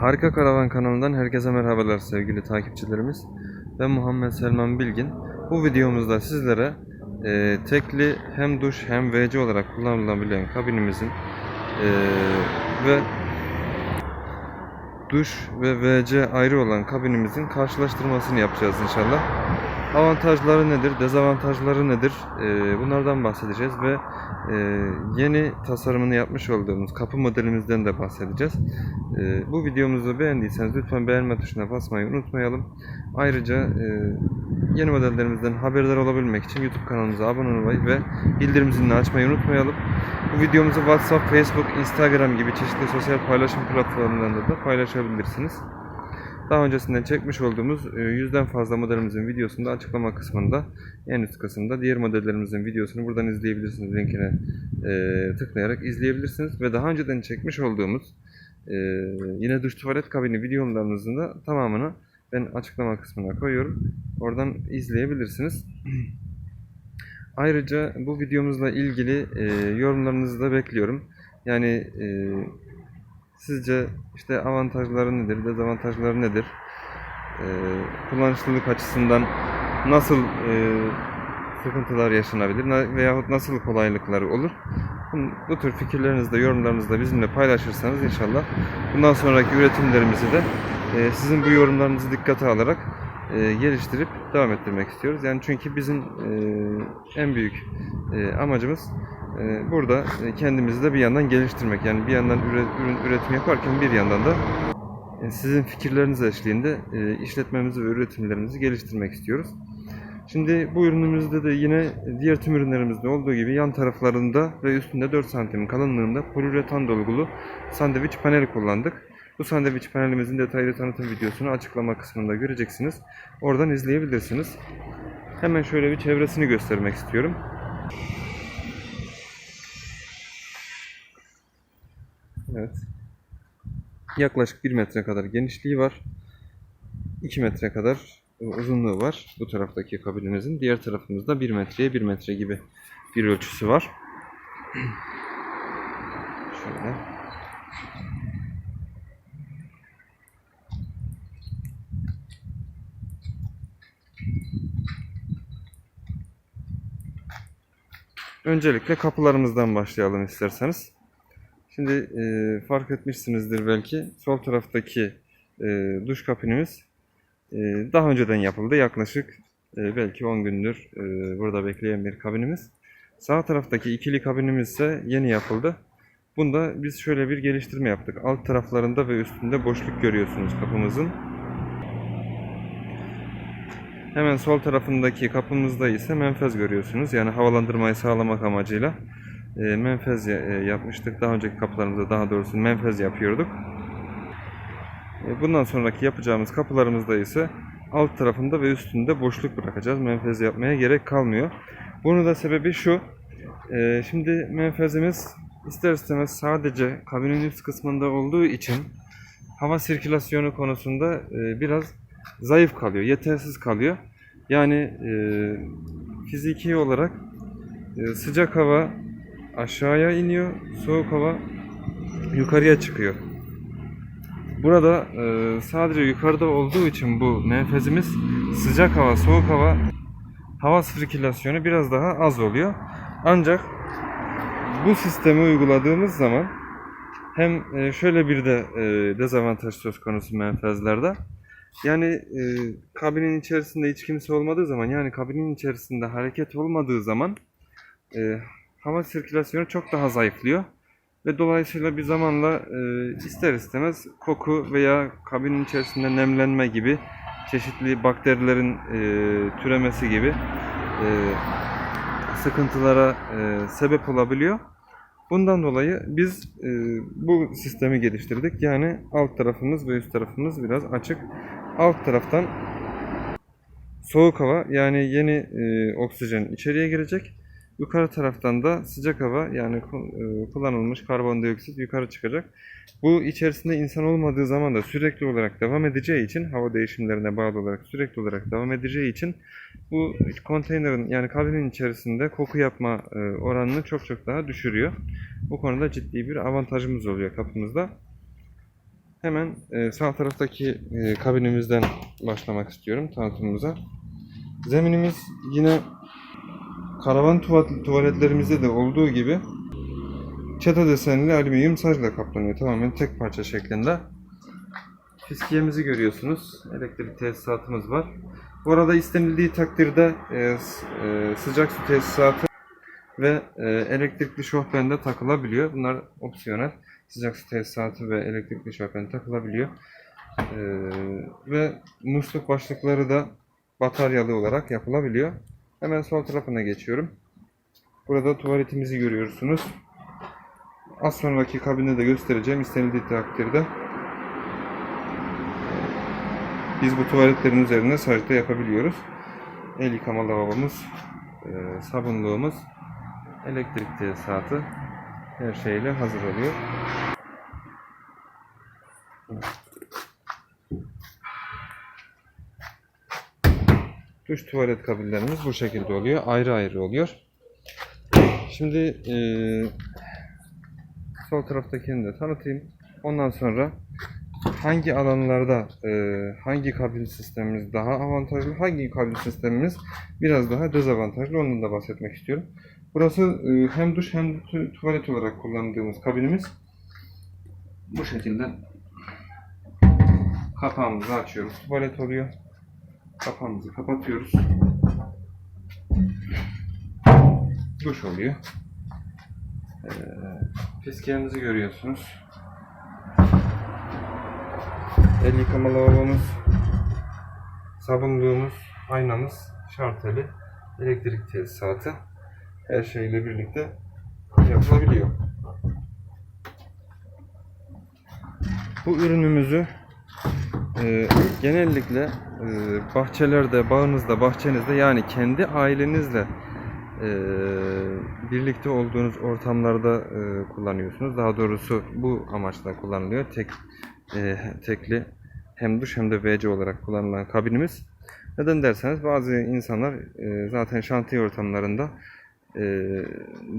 Harika Karavan kanalından herkese merhabalar sevgili takipçilerimiz. Ben Muhammed Selman Bilgin. Bu videomuzda sizlere e, tekli hem duş hem WC olarak kullanılabilen kabinimizin e, ve duş ve WC ayrı olan kabinimizin karşılaştırmasını yapacağız inşallah. Avantajları nedir, dezavantajları nedir? E, bunlardan bahsedeceğiz ve e, yeni tasarımını yapmış olduğumuz kapı modelimizden de bahsedeceğiz. E, bu videomuzu beğendiyseniz lütfen beğenme tuşuna basmayı unutmayalım. Ayrıca e, yeni modellerimizden haberdar olabilmek için YouTube kanalımıza abone olmayı ve bildirim zilini açmayı unutmayalım. Bu videomuzu WhatsApp, Facebook, Instagram gibi çeşitli sosyal paylaşım platformlarında da paylaşabilirsiniz. Daha öncesinden çekmiş olduğumuz e, yüzden fazla modelimizin videosunu da açıklama kısmında en üst kısımda diğer modellerimizin videosunu buradan izleyebilirsiniz. Linkine e, tıklayarak izleyebilirsiniz. Ve daha önceden çekmiş olduğumuz e, yine duş tuvalet kabini videolarımızın da tamamını ben açıklama kısmına koyuyorum. Oradan izleyebilirsiniz. Ayrıca bu videomuzla ilgili e, yorumlarınızı da bekliyorum. Yani e, sizce işte avantajları nedir, dezavantajları nedir? E, kullanışlılık açısından nasıl e, sıkıntılar yaşanabilir na- veyahut nasıl kolaylıklar olur? Bu, tür fikirlerinizi de yorumlarınızı da bizimle paylaşırsanız inşallah bundan sonraki üretimlerimizi de e, sizin bu yorumlarınızı dikkate alarak e, geliştirip devam ettirmek istiyoruz. Yani çünkü bizim e, en büyük e, amacımız burada e, kendimizi de bir yandan geliştirmek. Yani bir yandan ürün üretim yaparken bir yandan da e, sizin fikirleriniz eşliğinde e, işletmemizi ve üretimlerimizi geliştirmek istiyoruz. Şimdi bu ürünümüzde de yine diğer tüm ürünlerimizde olduğu gibi yan taraflarında ve üstünde 4 santim kalınlığında poliüretan dolgulu sandviç paneli kullandık. Bu sandviç panelimizin detaylı tanıtım videosunu açıklama kısmında göreceksiniz. Oradan izleyebilirsiniz. Hemen şöyle bir çevresini göstermek istiyorum. Evet. Yaklaşık 1 metre kadar genişliği var. 2 metre kadar uzunluğu var bu taraftaki kabinimizin. Diğer tarafımızda 1 metreye 1 metre gibi bir ölçüsü var. Şöyle. Öncelikle kapılarımızdan başlayalım isterseniz. Şimdi e, fark etmişsinizdir belki sol taraftaki e, duş kabinimiz e, daha önceden yapıldı. Yaklaşık e, belki 10 gündür e, burada bekleyen bir kabinimiz. Sağ taraftaki ikili kabinimiz ise yeni yapıldı. Bunda biz şöyle bir geliştirme yaptık. Alt taraflarında ve üstünde boşluk görüyorsunuz kapımızın. Hemen sol tarafındaki kapımızda ise menfez görüyorsunuz. Yani havalandırmayı sağlamak amacıyla e, menfez ya- yapmıştık. Daha önceki kapılarımızda daha doğrusu menfez yapıyorduk. E, Bundan sonraki yapacağımız kapılarımızda ise alt tarafında ve üstünde boşluk bırakacağız. Menfez yapmaya gerek kalmıyor. Bunun da sebebi şu. e, Şimdi menfezimiz ister istemez sadece kabinin üst kısmında olduğu için hava sirkülasyonu konusunda e, biraz zayıf kalıyor, yetersiz kalıyor. Yani e, fiziki olarak e, sıcak hava aşağıya iniyor, soğuk hava yukarıya çıkıyor. Burada e, sadece yukarıda olduğu için bu menfezimiz sıcak hava, soğuk hava hava sirkülasyonu biraz daha az oluyor. Ancak bu sistemi uyguladığımız zaman hem e, şöyle bir de e, dezavantaj söz konusu menfezlerde. Yani e, kabinin içerisinde hiç kimse olmadığı zaman yani kabinin içerisinde hareket olmadığı zaman e, hava sirkülasyonu çok daha zayıflıyor. Ve dolayısıyla bir zamanla e, ister istemez koku veya kabinin içerisinde nemlenme gibi çeşitli bakterilerin e, türemesi gibi e, sıkıntılara e, sebep olabiliyor. Bundan dolayı biz e, bu sistemi geliştirdik. Yani alt tarafımız ve üst tarafımız biraz açık. Alt taraftan soğuk hava yani yeni e, oksijen içeriye girecek. Yukarı taraftan da sıcak hava yani e, kullanılmış karbondioksit yukarı çıkacak. Bu içerisinde insan olmadığı zaman da sürekli olarak devam edeceği için hava değişimlerine bağlı olarak sürekli olarak devam edeceği için bu konteynerin yani kabinin içerisinde koku yapma e, oranını çok çok daha düşürüyor. Bu konuda ciddi bir avantajımız oluyor kapımızda. Hemen e, sağ taraftaki kabinimizden başlamak istiyorum tanıtımımıza. Zeminimiz yine karavan tuva- tuvaletlerimizde de olduğu gibi çeta desenli alüminyum sacla kaplanıyor. Tamamen tek parça şeklinde. Fiskiyemizi görüyorsunuz. Elektrik tesisatımız var. Bu arada istenildiği takdirde e, e, sıcak su tesisatı ve e, elektrikli şofben de takılabiliyor. Bunlar opsiyonel. Sıcak su tesisatı ve elektrikli şofben takılabiliyor. E, ve musluk başlıkları da bataryalı olarak yapılabiliyor. Hemen sol tarafına geçiyorum. Burada tuvaletimizi görüyorsunuz. Az sonraki kabinde de göstereceğim istenildiği takdirde. Biz bu tuvaletlerin üzerine sajda yapabiliyoruz. El yıkama lavabomuz, e, sabunluğumuz, elektrik tesisatı her şeyle hazır oluyor. Duş tuvalet kabinlerimiz bu şekilde oluyor. Ayrı ayrı oluyor. Şimdi e, sol taraftakini de tanıtayım. Ondan sonra hangi alanlarda e, hangi kabin sistemimiz daha avantajlı, hangi kabin sistemimiz biraz daha dezavantajlı ondan da bahsetmek istiyorum. Burası e, hem duş hem de tu- tuvalet olarak kullandığımız kabinimiz. Bu şekilde kapağımızı açıyoruz. Tuvalet oluyor. Kapağımızı kapatıyoruz. Duş oluyor. Ee, fiskiyemizi görüyorsunuz. El yıkama lavabomuz, sabunluğumuz, aynamız, şarteli, elektrik tesisatı her şeyle birlikte yapılabiliyor. Bu ürünümüzü e, genellikle e, bahçelerde, bağınızda, bahçenizde yani kendi ailenizle e, birlikte olduğunuz ortamlarda e, kullanıyorsunuz. Daha doğrusu bu amaçla kullanılıyor. Tek tekli hem duş hem de WC olarak kullanılan kabinimiz. Neden derseniz bazı insanlar zaten şantiye ortamlarında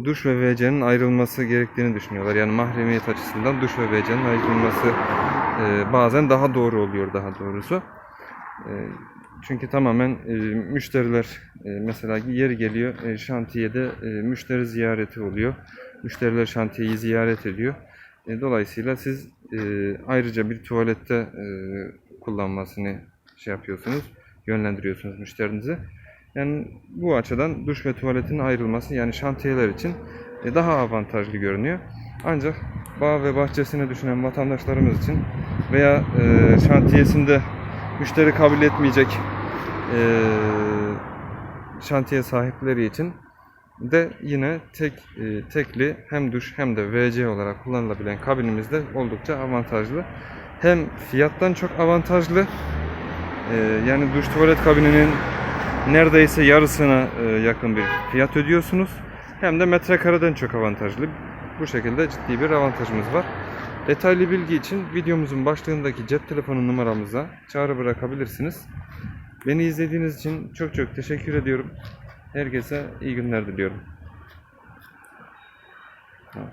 duş ve WC'nin ayrılması gerektiğini düşünüyorlar. Yani mahremiyet açısından duş ve WC'nin ayrılması e, bazen daha doğru oluyor daha doğrusu. E, çünkü tamamen e, müşteriler e, mesela yeri geliyor e, şantiyede e, müşteri ziyareti oluyor. Müşteriler şantiyeyi ziyaret ediyor. E, dolayısıyla siz e, ayrıca bir tuvalette e, kullanmasını şey yapıyorsunuz, yönlendiriyorsunuz müşterinizi. Yani bu açıdan duş ve tuvaletin ayrılması yani şantiyeler için e, daha avantajlı görünüyor. Ancak bağ ve bahçesini düşünen vatandaşlarımız için veya e, şantiyesinde müşteri kabul etmeyecek e, şantiye sahipleri için de yine tek e, tekli hem duş hem de WC olarak kullanılabilen kabinimiz de oldukça avantajlı. Hem fiyattan çok avantajlı. e, yani duş tuvalet kabininin neredeyse yarısına e, yakın bir fiyat ödüyorsunuz. Hem de metrekareden çok avantajlı. Bu şekilde ciddi bir avantajımız var. Detaylı bilgi için videomuzun başlığındaki cep telefonu numaramıza çağrı bırakabilirsiniz. Beni izlediğiniz için çok çok teşekkür ediyorum. Herkese iyi günler diliyorum. Tamam.